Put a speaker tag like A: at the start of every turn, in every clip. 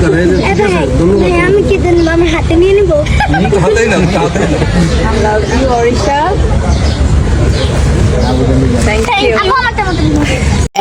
A: চমৎকার
B: আমি কি জানব আমার হাতে নিয়ে নেব?
A: হাতেই না হাতেই না।
C: Love you, Orisha. Thank
B: এই,
C: you.
B: আপু আমারটা মতো নিবো।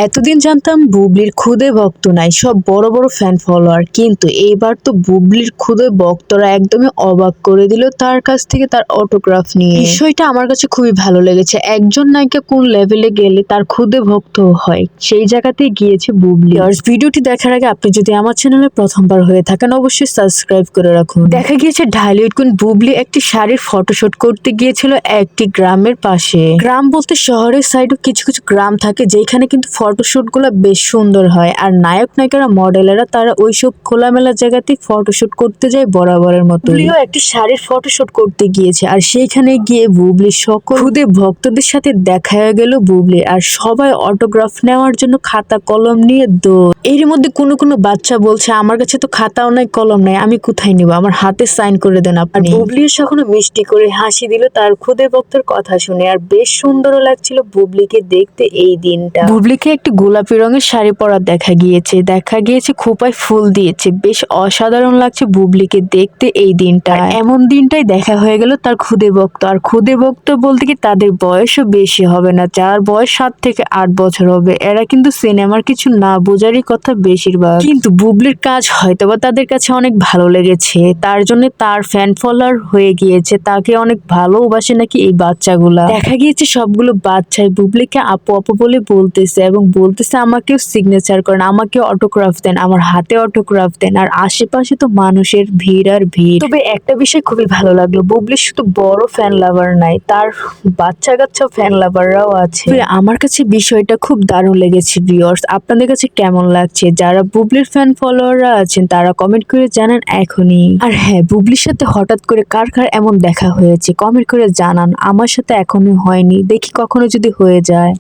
D: এতদিন জানতাম বুবলির খুদে ভক্ত নাই, সব বড় বড় ফ্যান ফলোয়ার কিন্তু এইবার তো বুবলির খুদে ভক্তরা একদমই অবাক করে দিল তার কাছ থেকে তার অটোগ্রাফ নিয়ে। বিষয়টা আমার কাছে খুবই ভালো লেগেছে। একজন নায়িকা কোন লেভেলে গেলে তার খুদে ভক্ত হয়, সেই জায়গাতে গিয়েছে বুবলি। আর ভিডিওটি দেখার আগে আপনি যদি আমার চ্যানেলে প্রথমবার হয়ে থাকেন, অবশ্যই সাবস্ক্রাইব করে রাখুন। দেখা গিয়েছে ঢালিউড কোন বুবলি একটি শাড়ির ফটোশুট করতে গিয়েছিল একটি গ্রামের পাশে। গ্রাম বলতে শহরের সাইডও কিছু কিছু গ্রাম থাকে, যেখানে কিন্তু ফটোশুটগুলো বেশ সুন্দর হয়। আর নায়ক নায়িকারা মডেলেরা তারা ওইসব খোলামেলা জায়গাতে ফটোশ্যুট করতে যায় বরাবরের মতো একটি শাড়ির ফটোশুট করতে গিয়েছে। আর সেইখানে গিয়ে বুবলি সকল খুদে ভক্তদের সাথে দেখা হয়ে গেল বুবলি আর সবাই অটোগ্রাফ নেওয়ার জন্য খাতা কলম নিয়ে দৌড় এর মধ্যে কোনো কোনো বাচ্চা বলছে আমার কাছে তো খাতাও নাই কলম নাই আমি কোথায় নিব? আমার হাতে সাইন করে দেন আপনি। বুবলি সখনো মিষ্টি করে হাসি দিল তার খুদে ভক্তের কথা শুনে। আর বেশ সুন্দরও লাগছিল বুবলিকে দেখতে এই দিনটা। বুবলিকে একটি গোলাপি রঙের শাড়ি পরা দেখা গিয়েছে। দেখা গিয়েছে খোপায় ফুল দিয়েছে। বেশ অসাধারণ লাগছে বুবলিকে দেখতে এই দিনটা এমন দিনটাই দেখা হয়ে গেল তার খুদে ভক্ত। আর খুদে ভক্ত বলতে কি তাদের বয়সও বেশি হবে না। যার বয়স সাত থেকে আট বছর হবে। এরা কিন্তু সিনেমার কিছু না বোঝারই কথা বেশিরভাগ। কিন্তু বুবলির কাজ হয়তোবা তাদের কাছে অনেক ভালো লেগেছে। তার জন্য তার ফ্যান ফলোয়ার হয়ে গিয়েছে। তাকে অনেক ভালোবাসে নাকি এই বাচ্চাগুলা। দেখা গিয়েছে সবগুলো বাচ্চাই। বুবলিকে আপু আপু বলে বলতেছে এবং বলতেছে, আমাকেও সিগনেচার করেন আমাকে অটোগ্রাফ দেন, আমার হাতে অটোগ্রাফ দেন, আর আশেপাশে তো মানুষের ভিড় আর ভিড়। তবে একটা বিষয় খুবই ভালো লাগল, বুবলি শুধু বড় ফ্যান লাভার নাই, তার বাচ্চা কাচ্চা ফ্যান লাভাররাও আছে আমার কাছে বিষয়টা খুব দারুণ লেগেছে ভিউয়ার্স আপনাদের কাছে কেমন লাগছে? যারা বুবলির ফ্যান ফলোয়াররা আছেন, তারা কমেন্ট করে জানান এখনই। আর হ্যাঁ বুবলির সাথে হঠাৎ করে কার কার এমন দেখা হয়েছে কমেন্ট করে জানান, আমার সাথে এখনও হয়নি, দেখি কখনো যদি হয়ে যায়।